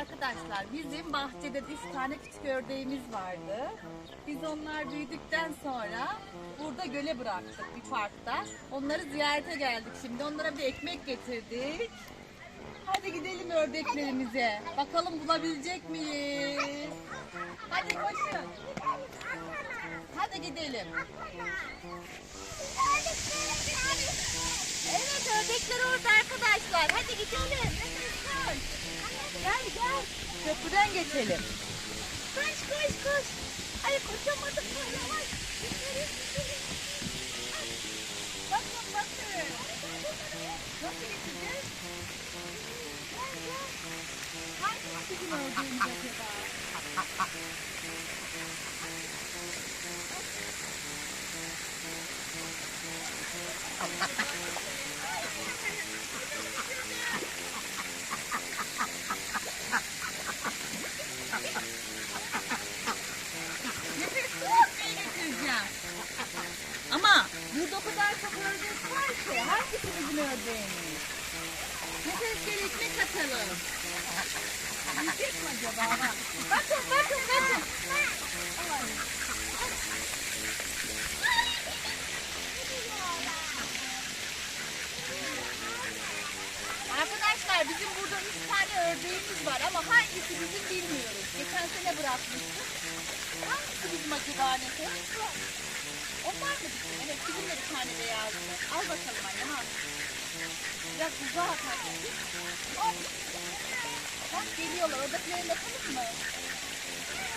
arkadaşlar bizim bahçede üç tane küçük ördeğimiz vardı. Biz onlar büyüdükten sonra burada göle bıraktık bir parkta. Onları ziyarete geldik şimdi. Onlara bir ekmek getirdik. Hadi gidelim ördeklerimize. Bakalım bulabilecek miyiz? Hadi koşun. Hadi gidelim. Evet ördekler orada arkadaşlar. Hadi gidelim. Gel gel. Köprüden geçelim. Koş koş koş. Ay koşamadık mı? Arkadaşlar bizim burada üç tane ördeğimiz var ama hangisi bizim bilmiyoruz. Geçen sene bırakmıştık. Hangisi bizim acaba nefes? Onlar mı bizim? Evet bizim de bir tane beyazlı. Al bakalım annem al. Biraz uzağa atalım. Hop. Bak geliyorlar. Oradakileri yapalım mı?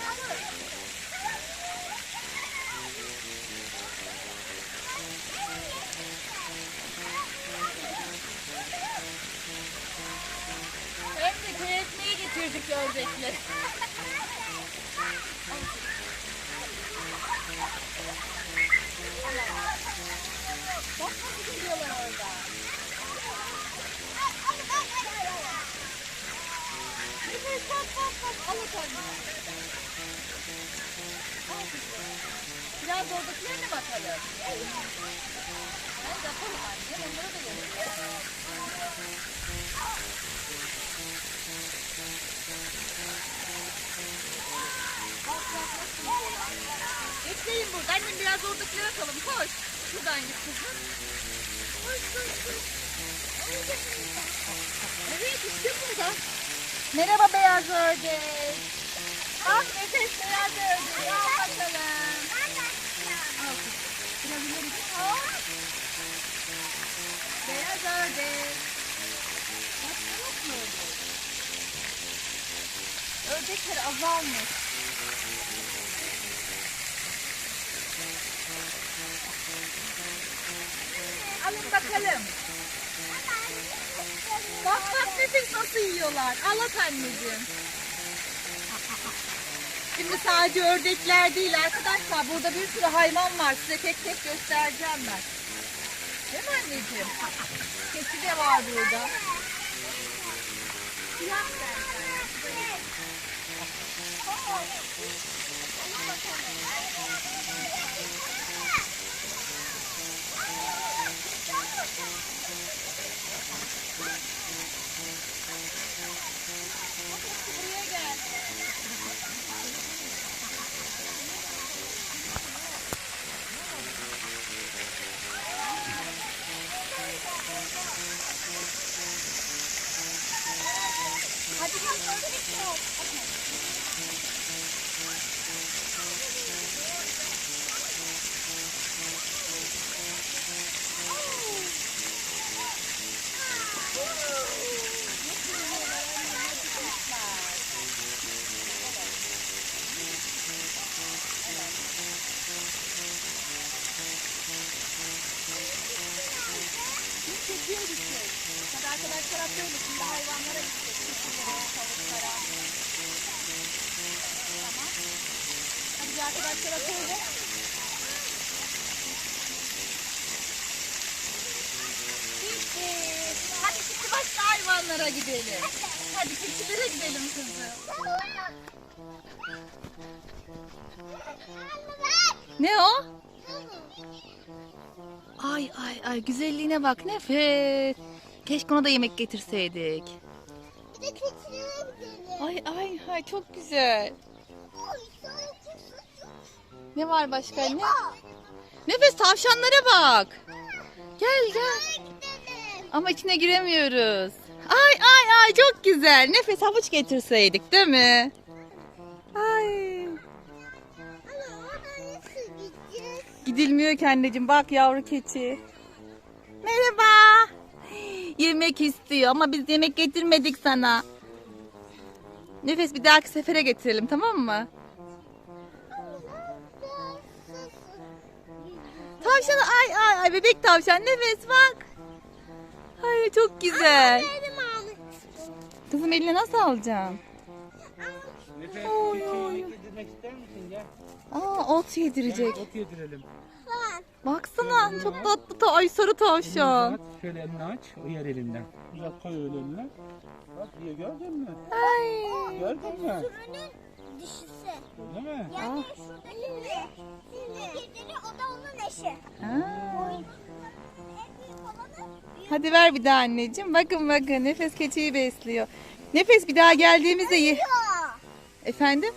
Hem getirdik ördekle. Bak nasıl gidiyorlar orada. Nefes bak bak bak. Al kızım. Biraz da oradakilerine bakalım. Ben yaparım anne. Onları da yapayım. Burada. Annem biraz oradakileri atalım. Koş. Şuradan git kızım. Koş koş koş. Evet işte burada. Merhaba beyaz ördek. Bak nefes beyaz ördek. Al bakalım. Al kızım. Biraz ileri git. Beyaz ördek. Başka yok mu ördek? Ördekler azalmış. Alın bakalım. Bak bak nefes nasıl yiyorlar. Al at anneciğim. Şimdi sadece ördekler değil arkadaşlar. Burada bir sürü hayvan var. Size tek tek göstereceğim ben. Değil mi anneciğim? Keçi de var burada. Siyah Buraya gel. Hadi gel. Biz çekiyoruz şey. Hadi arkadaşlar atıyoruz. Şimdi hayvanlara gideceğiz. Keçilere, tavuklara. Tamam. Hadi bir arkadaşlar atıyoruz. Bitti. Hadi şimdi başka hayvanlara gidelim. Hadi keçilere gidelim kızım. Ne o? Ay ay ay güzelliğine bak nefes. Keşke ona da yemek getirseydik. de keçilere gidelim. Ay ay ay çok güzel. Ne var başka anne? Nefes tavşanlara bak. Gel gel. Ama içine giremiyoruz. Ay ay ay çok güzel. Nefes havuç getirseydik değil mi? Ay. Gidilmiyor ki anneciğim. Bak yavru keçi. Merhaba. Yemek istiyor ama biz yemek getirmedik sana. Nefes bir dahaki sefere getirelim tamam mı? Tavşan ay ay ay bebek tavşan nefes bak. Ay çok güzel. Almak Kızım eline nasıl alacaksın? Nefes Oy, keçiyi oy. yemek yedirmek ister misin? Gel. Aa ot yedirecek. Ot yedirelim. Baksana çok tatlı ta ay sarı tavşan. Şöyle elini aç. O yer elinden. Uzat koy öyle eline. Bak diye gördün mü? Ay. Gördün mü? Sürünün dişisi. Değil mi? Yani şuradaki ne? Kedili o da onun eşi. Aa. Hadi ver bir daha anneciğim. Bakın bakın nefes keçiyi besliyor. Nefes bir daha geldiğimizde ye. Efendim?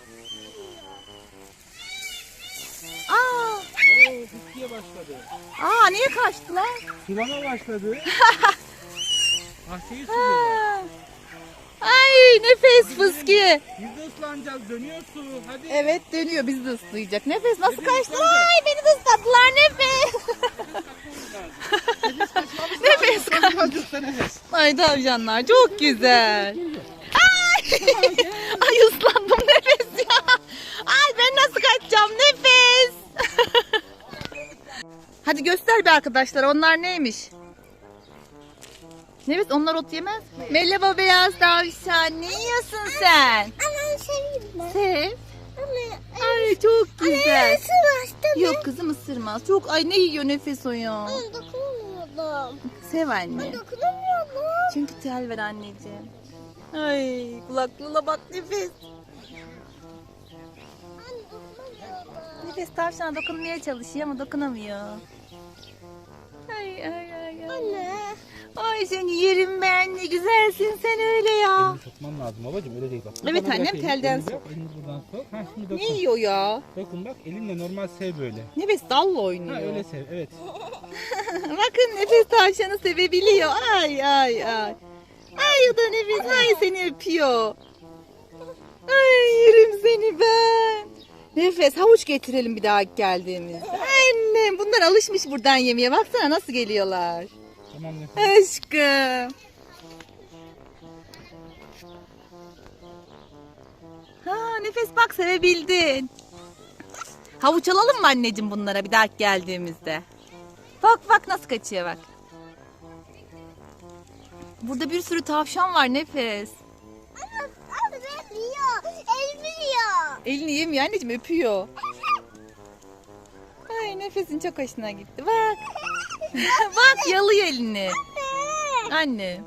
Aa, Oo, fıskiye başladı. aa niye kaçtılar? Sulama başladı. Bahçeyi suluyorlar. Aa. Ay nefes fıskiye. Biz de ıslanacağız. Dönüyor su. Hadi. Evet dönüyor bizi de ıslayacak. Nefes nasıl Nefes kaçtı? ıslanacak. Ay beni de ısladılar nefes. nefes kaç. Azıcık nefes. Ay tavşanlar çok güzel. Ay, ay ıslandım nefes ya. Ay ben nasıl kaçacağım nefes. Hadi göster bir arkadaşlar onlar neymiş? Nefes onlar ot yemez mi? Merhaba beyaz tavşan ne yiyorsun sen? Anam seveyim mi? Sev. Anne. Ay çok güzel. Sırastı Yok kızım ısırmaz. Çok ay ne yiyor nefes o ya. Ben dokunamıyordum. Sev anne. Ben dokunamıyordum. Çünkü tel ver anneciğim. Ay kulaklığına bak nefes. Ben. Nefes tavşana dokunmaya çalışıyor ama dokunamıyor. Ay ay ay ay. Anne. Ay seni yerim ben ne güzelsin sen öyle ya. Elini sokman lazım babacığım öyle değil bak. Evet annem, bırak elini, telden elini bırak, Elini buradan sok. Ha şimdi dokun. Ne yiyor ya? Dokun bak elinle normal sev böyle. Nefes dalla Ha oynuyor. öyle sev evet. Bakın nefes tavşanı sevebiliyor. Ay ay ay. Ay o da nefes ay seni öpüyor. Ay yerim seni ben. Nefes havuç getirelim bir daha geldiğimizde. Annem bunlar alışmış buradan yemeye. Baksana nasıl geliyorlar. Tamam nefes. Aşkım. Ha nefes bak sevebildin. Havuç alalım mı anneciğim bunlara bir daha geldiğimizde? Bak bak nasıl kaçıyor bak. Burada bir sürü tavşan var nefes. Anne. Anne ben yiyor. Elimi yiyor. Elini yemiyor anneciğim öpüyor. Ay nefesin çok hoşuna gitti bak. bak yalıyor elini. Anne. Anne.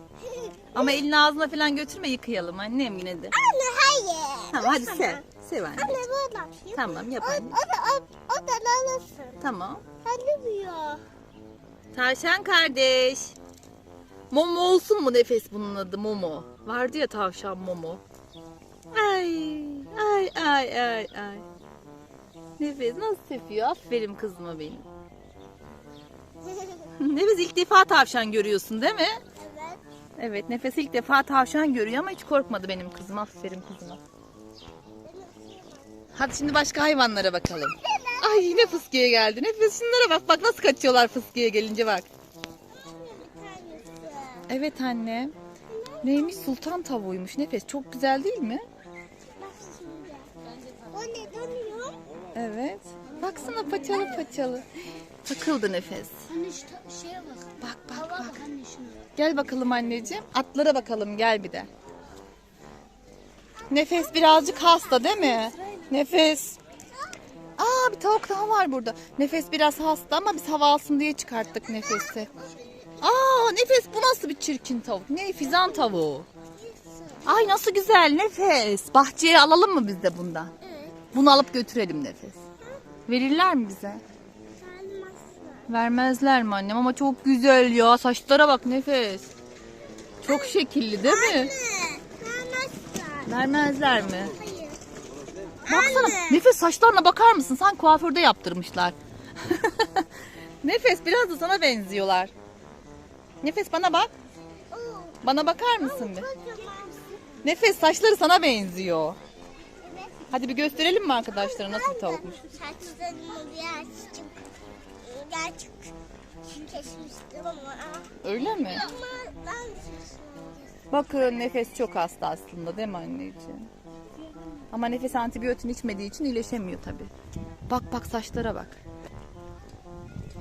Ama elini ağzına falan götürme yıkayalım annem yine de. Anne hayır. Tamam hadi sev. Sev anne. Anne bu da yapayım. Tamam yap O, o anne. da o, o da nalasın. Tamam. Anne yiyor. Tavşan kardeş. Momo olsun mu nefes bunun adı Momo? Vardı ya tavşan Momo. Ay ay ay ay ay. Nefes nasıl seviyor? Aferin kızıma benim. Nefes ilk defa tavşan görüyorsun değil mi? evet. Evet Nefes ilk defa tavşan görüyor ama hiç korkmadı benim kızım. Aferin kızıma. Hadi şimdi başka hayvanlara bakalım. Ay yine fıskiye geldi. Nefes şunlara bak. Bak nasıl kaçıyorlar fıskiye gelince bak. Evet anne. Neymiş sultan tavuğuymuş Nefes. Çok güzel değil mi? O ne dönüyor? Evet. Baksana paçalı paçalı. Takıldı Nefes. Anne şu şeye bak. Bak bak Hava bak. bak anne şuna. Gel bakalım anneciğim. Atlara bakalım gel bir de. Nefes birazcık hasta değil mi? Nefes. Aa bir tavuk daha var burada. Nefes biraz hasta ama biz hava alsın diye çıkarttık nefesi. Aa nefes bu nasıl bir çirkin tavuk? Ne fizan tavuğu. Ay nasıl güzel nefes. Bahçeye alalım mı biz de bundan? Evet. Bunu alıp götürelim nefes. Verirler mi bize? Vermezler mi annem ama çok güzel ya. Saçlara bak nefes. Çok şekilli değil mi? Ne? Vermezler mi? Hayır. Baksana. Nefes saçlarına bakar mısın? Sen kuaförde yaptırmışlar. Nefes biraz da sana benziyorlar. Nefes bana bak. Bana bakar mısın bir? Nefes saçları sana benziyor. Hadi bir gösterelim mi arkadaşlara nasıl bir tavukmuş? Saçlarımı birazcık gerçek kesmiştim ama. Öyle mi? Ama ben saçlarımı Bakın nefes çok hasta aslında değil mi anneciğim? Ama nefes antibiyotin içmediği için iyileşemiyor tabi. Bak bak saçlara bak.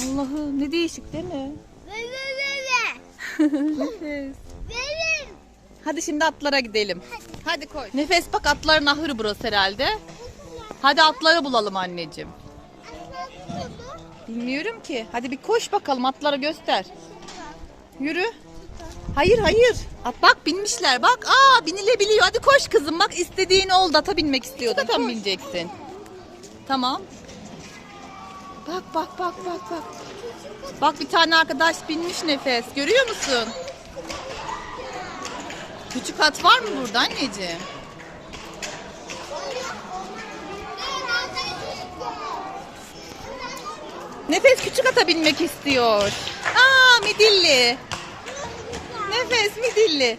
Allah'ım ne değişik değil mi? Ve ve ve ve. nefes. Verin. Hadi şimdi atlara gidelim. Hadi koy. Nefes bak atların ahırı burası herhalde. Hadi atları bulalım anneciğim. Bilmiyorum ki. Hadi bir koş bakalım atlara göster. Yürü. Hayır hayır. At bak binmişler bak. Aa binilebiliyor. Hadi koş kızım bak istediğin oldu. Ata binmek istiyordun. Ata mı bineceksin? Tamam. Bak bak bak bak bak. Bak bir tane arkadaş binmiş nefes. Görüyor musun? Küçük at var mı burada anneciğim? Nefes küçük ata binmek istiyor. Aa midilli. Nefes midilli.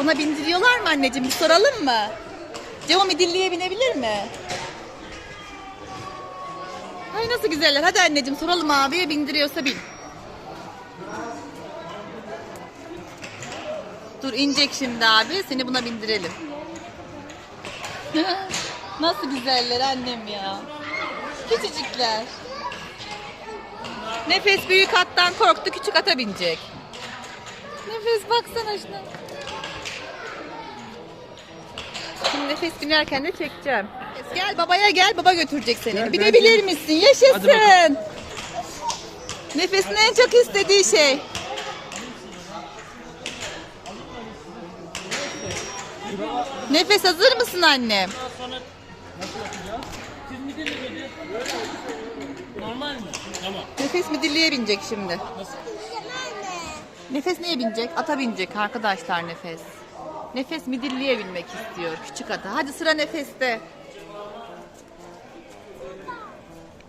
Ona bindiriyorlar mı anneciğim? Bir soralım mı? Cemo midilliye binebilir mi? Ay nasıl güzeller. Hadi anneciğim soralım abiye bindiriyorsa bin. Dur inecek şimdi abi. Seni buna bindirelim. nasıl güzeller annem ya. Küçücükler. Nefes büyük attan korktu. Küçük ata binecek. Nefes baksana şuna. Şimdi nefes binerken de çekeceğim. Nefes, Gel babaya gel baba götürecek seni. Gel, Binebilir gel. misin? Yaşasın. Nefesin en çok istediği şey. Nefes hazır mısın annem? Normal mi? Tamam. Nefes midilliye binecek şimdi. Nasıl? Nefes neye binecek? Ata binecek arkadaşlar nefes. Nefes midilliye binmek istiyor küçük ata. Hadi sıra nefeste.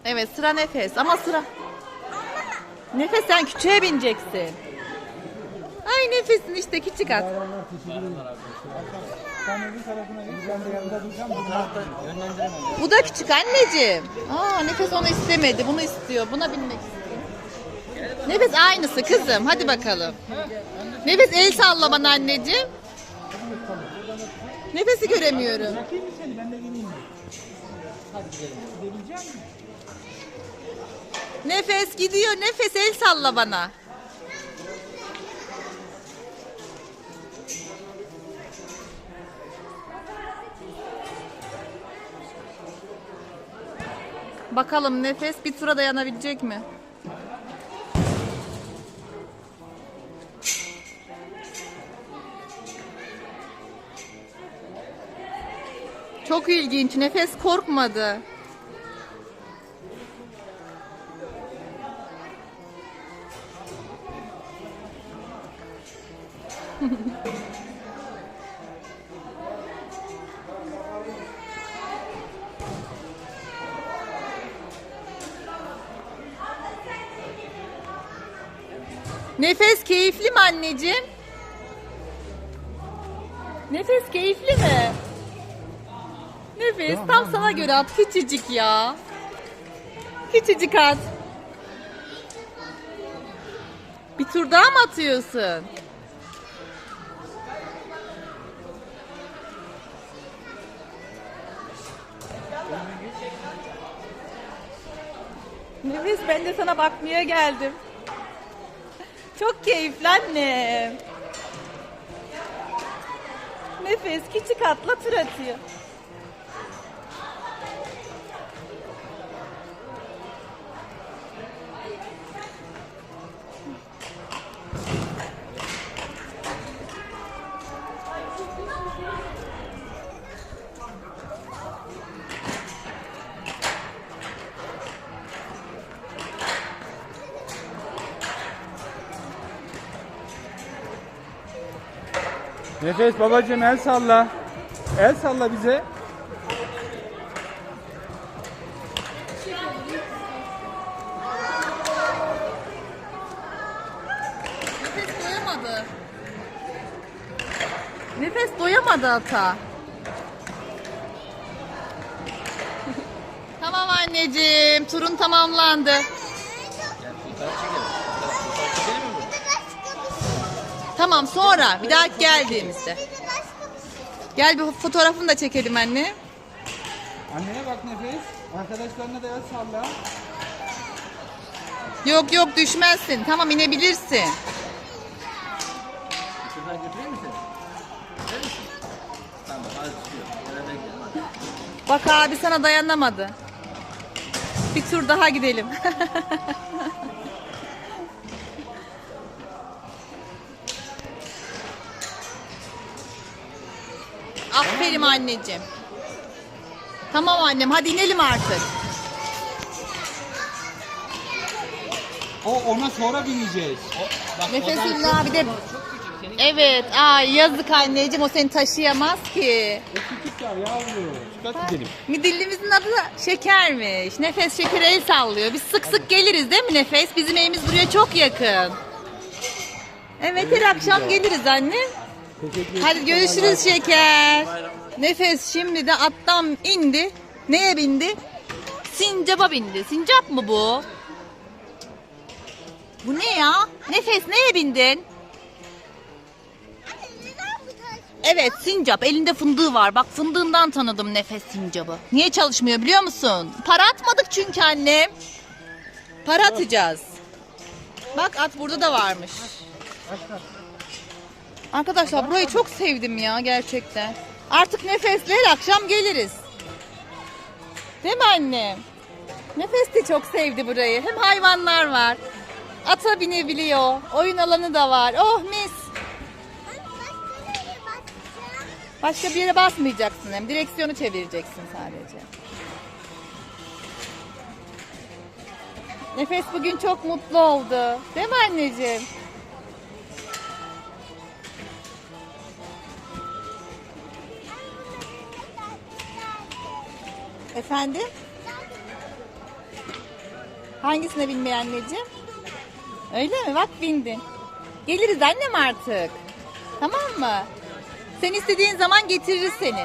Evet sıra nefes ama sıra. Nefes sen küçüğe bineceksin. Ay nefesin işte küçük at. Bu da küçük anneciğim. Aa nefes onu istemedi. Bunu istiyor. Buna binmek istiyor. Nefes aynısı kızım. Hadi bakalım. Nefes el salla bana anneciğim. Nefesi göremiyorum. Nefes gidiyor. Nefes el salla bana. Bakalım nefes bir tura dayanabilecek mi? Çok ilginç. Nefes korkmadı. Anneciğim? Nefes keyifli mi? Nefes tam sana göre at küçücük ya. Küçücük at. Bir tur daha mı atıyorsun? Nefes ben de sana bakmaya geldim. Çok keyifli annem. Nefes küçük atla tur atıyor. Nefes babacığım el salla. El salla bize. Nefes doyamadı. Nefes doyamadı ata. tamam anneciğim, turun tamamlandı. Tamam sonra bir daha geldiğimizde. Gel bir fotoğrafını da çekelim anne. Anneye bak nefes. Arkadaşlarına da el salla. Yok yok düşmezsin. Tamam inebilirsin. Şuradan götüreyim mi seni? Tamam hadi çıkıyor. Bak abi sana dayanamadı. Bir tur daha gidelim. Aferin anneciğim. Tamam annem hadi inelim artık. O ona sonra bineceğiz. Bak, Nefes abi de... Çok küçük. Senin Evet ay yazık anneciğim o seni taşıyamaz ki. O küçük ya yavru. Çıkart gidelim. Midillimizin adı da Şeker'miş. Nefes Şeker el sallıyor. Biz sık sık geliriz değil mi Nefes? Bizim evimiz buraya çok yakın. Evet her akşam geliriz anne. Teşekkür. Hadi görüşürüz Şeker. Nefes şimdi de attan indi. Neye bindi? Sincapa bindi. Sincap mı bu? Bu ne ya? Nefes neye bindin? Evet sincap elinde fındığı var. Bak fındığından tanıdım nefes sincabı. Niye çalışmıyor biliyor musun? Para atmadık çünkü annem. Para atacağız. Bak at burada da varmış. Arkadaşlar burayı çok sevdim ya gerçekten. Artık nefesle her akşam geliriz. Değil mi annem? Nefes de çok sevdi burayı. Hem hayvanlar var. Ata binebiliyor. Oyun alanı da var. Oh mis. Başka bir yere basmayacaksın hem. Direksiyonu çevireceksin sadece. Nefes bugün çok mutlu oldu. Değil mi anneciğim? Efendim? Hangisine binmeyi anneciğim? Öyle mi? Bak bindin. Geliriz annem artık. Tamam mı? Sen istediğin zaman getiririz seni.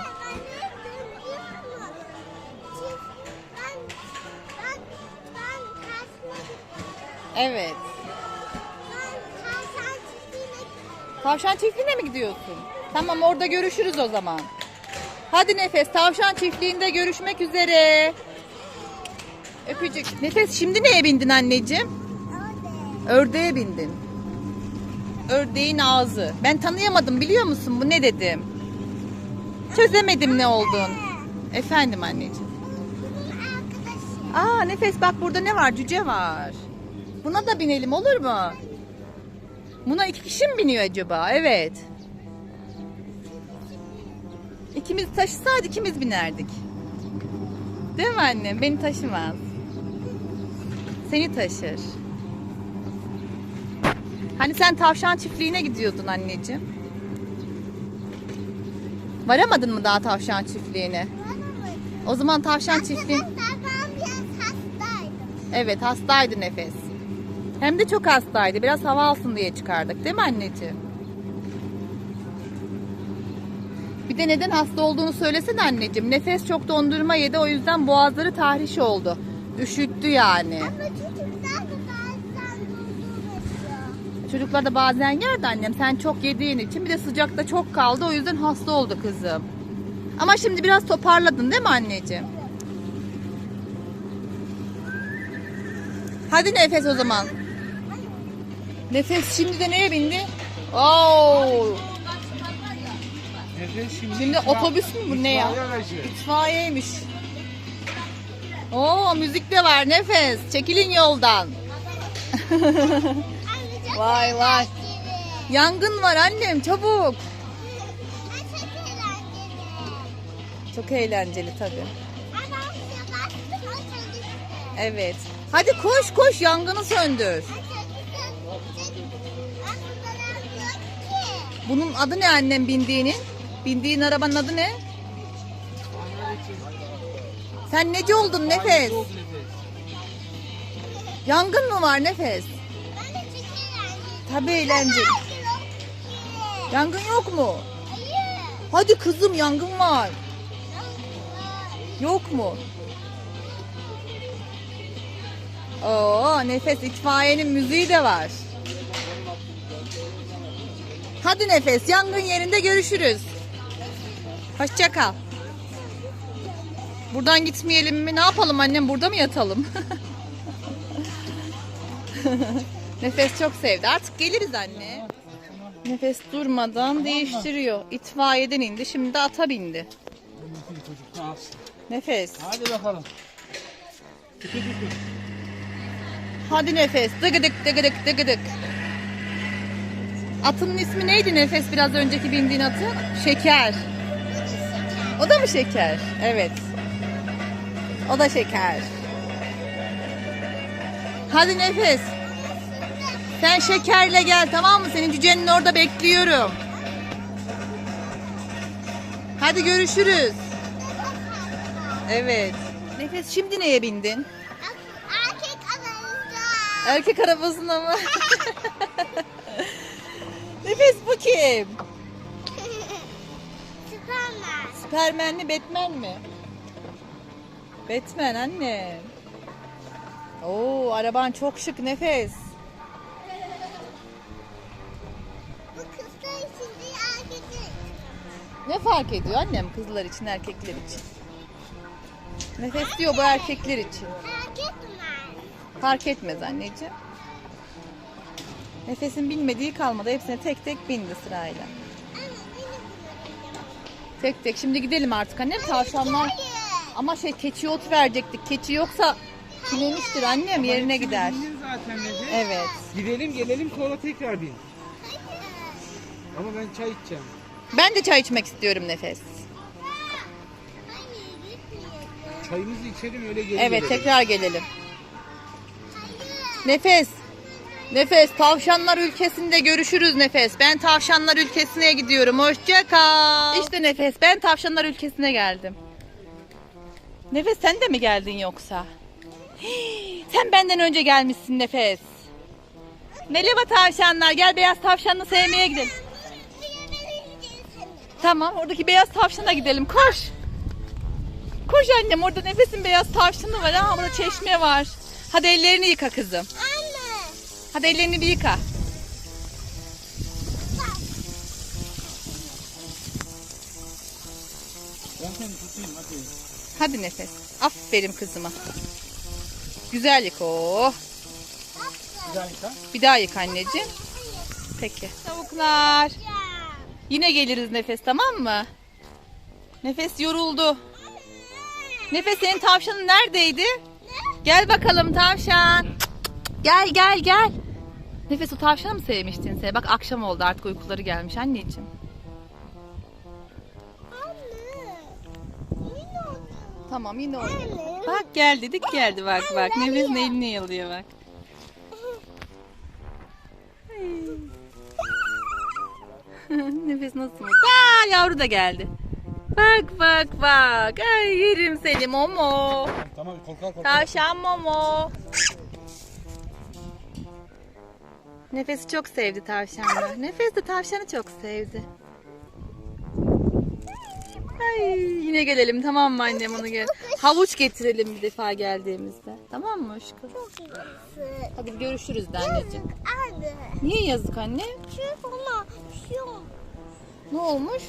Evet. Tavşan çiftliğine mi gidiyorsun? Tamam orada görüşürüz o zaman. Hadi Nefes tavşan çiftliğinde görüşmek üzere. Öpücük. Nefes şimdi neye bindin anneciğim? Ördeğe bindin. Ördeğin ağzı. Ben tanıyamadım biliyor musun? Bu ne dedim? Çözemedim ne olduğunu. Efendim anneciğim. Aa Nefes bak burada ne var? Cüce var. Buna da binelim olur mu? Buna iki kişi mi biniyor acaba? Evet. İkimiz taşısaydı ikimiz binerdik. Değil mi annem? Beni taşımaz. Seni taşır. Hani sen tavşan çiftliğine gidiyordun anneciğim. Varamadın mı daha tavşan çiftliğine? O zaman tavşan çiftliği... Evet hastaydı nefes. Hem de çok hastaydı. Biraz hava alsın diye çıkardık değil mi anneciğim? Bir de neden hasta olduğunu söylesene anneciğim. Nefes çok dondurma yedi o yüzden boğazları tahriş oldu. Üşüttü yani. Çocuklar da bazen yer de annem sen çok yediğin için bir de sıcakta çok kaldı o yüzden hasta oldu kızım. Ama şimdi biraz toparladın değil mi anneciğim? Hadi nefes o zaman. Nefes şimdi de neye bindi? Oo, Şimdi. Şimdi otobüs mü bu ne ya? İtfaiye itfaiyeymiş. Oo müzik de var nefes. Çekilin yoldan. Vay vay. Yangın var annem çabuk. Çok eğlenceli tabii. Evet. Hadi koş koş yangını söndür. Bunun adı ne annem bindiğinin? Bindiğin arabanın adı ne? Sen neci oldun Nefes? Yangın mı var Nefes? Tabii eğlenceli. Hayır. Yangın yok mu? Hadi kızım yangın var. Yok mu? Oo Nefes itfaiyenin müziği de var. Hadi Nefes yangın yerinde görüşürüz. Hoşça kal. Buradan gitmeyelim mi? Ne yapalım annem? Burada mı yatalım? Nefes çok sevdi. Artık geliriz anne. Nefes durmadan değiştiriyor. İtfaiyeden indi. Şimdi de ata bindi. Nefes. Hadi bakalım. Hadi Nefes. Dıgıdık dıgıdık dıgıdık. Atının ismi neydi Nefes biraz önceki bindiğin atı? Şeker. O da mı şeker? Evet. O da şeker. Hadi Nefes. Sen şekerle gel tamam mı? Senin cücenin orada bekliyorum. Hadi görüşürüz. Evet. Nefes şimdi neye bindin? Erkek aranızda. Erkek arabasına mı? Nefes bu kim? Süpermen. Superman mi Batman mi? Batman anne. Oo araban çok şık Nefes. Bu kızlar için değil erkekler için. Ne fark ediyor annem kızlar için erkekler için? Nefes diyor bu erkekler için. Erkek mi? Fark etmez anneciğim. Nefesin bilmediği kalmadı. Hepsine tek tek bindi sırayla. Tek tek. Şimdi gidelim artık annem. Tavşanlar. Ama şey keçi ot verecektik. Keçi yoksa kilemiştir annem yerine Hepsini gider. bindin zaten Nefes. Evet. Gidelim gelelim sonra tekrar bin. Ama ben çay içeceğim. Ben de çay içmek istiyorum Nefes. Çayımızı içelim öyle geri Evet gelelim. tekrar gelelim. Nefes. Nefes tavşanlar ülkesinde görüşürüz Nefes. Ben tavşanlar ülkesine gidiyorum. Hoşça kal. İşte Nefes ben tavşanlar ülkesine geldim. Nefes sen de mi geldin yoksa? Hii, sen benden önce gelmişsin Nefes. Merhaba tavşanlar gel beyaz tavşanını sevmeye gidelim. Tamam oradaki beyaz tavşana gidelim koş. Koş annem orada nefesin beyaz tavşanı var ama burada çeşme var. Hadi ellerini yıka kızım. Hadi ellerini bir yıka. Ben seni tutayım hadi. Hadi nefes. Aferin kızıma. Güzel yıka. Oh. Bir daha yıka. Bir daha yıka anneciğim. Peki. Tavuklar. Yine geliriz nefes tamam mı? Nefes yoruldu. Nefes senin tavşanın neredeydi? Gel bakalım tavşan. Gel gel gel. Nefes o tavşanı mı sevmiştin sen? Bak akşam oldu artık uykuları gelmiş anneciğim. Anne. Yine oldu. Tamam yine oldu. Anne. Bak gel dedik geldi bak bak. Nefes elini yalıyor bak. Nefes nasıl? Aa yavru da geldi. Bak bak bak. Ay yerim seni Momo. Tamam korkar korkar. Tavşan Momo. Nefesi çok sevdi tavşanı. Nefes de tavşanı çok sevdi. Ay, yine gelelim tamam mı annem onu gel. Havuç getirelim bir defa geldiğimizde. Tamam mı aşkım? Çok iyisin. Hadi görüşürüz de anneciğim. Anne. Niye yazık anne? Çünkü ona bir şey. Ne olmuş?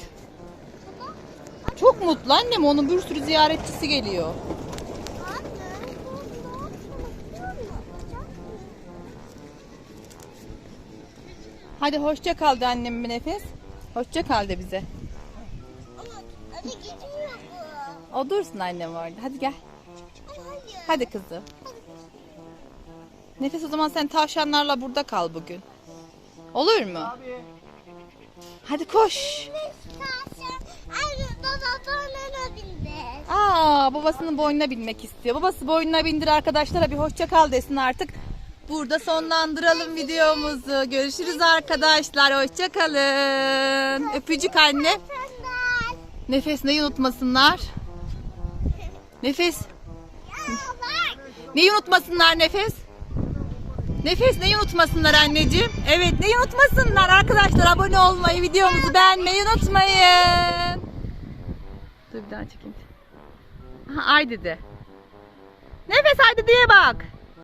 Çok mutlu annem onun bir sürü ziyaretçisi geliyor. Hadi hoşça kal de annem bir nefes. Hoşça kal de bize. Ama bu. O dursun annem orada. Hadi gel. Hadi kızım. Nefes o zaman sen tavşanlarla burada kal bugün. Olur mu? Hadi koş. Aa babasının boynuna binmek istiyor. Babası boynuna bindir arkadaşlara bir hoşça kal desin artık. Burada sonlandıralım videomuzu. Görüşürüz arkadaşlar. Hoşça kalın. Öpücük anne. Nefes neyi unutmasınlar? Nefes Neyi unutmasınlar Nefes? Nefes neyi unutmasınlar anneciğim? Evet neyi unutmasınlar arkadaşlar abone olmayı videomuzu beğenmeyi unutmayın. Dur bir daha çekeyim. Aha, ay dedi. Nefes haydi diye bak.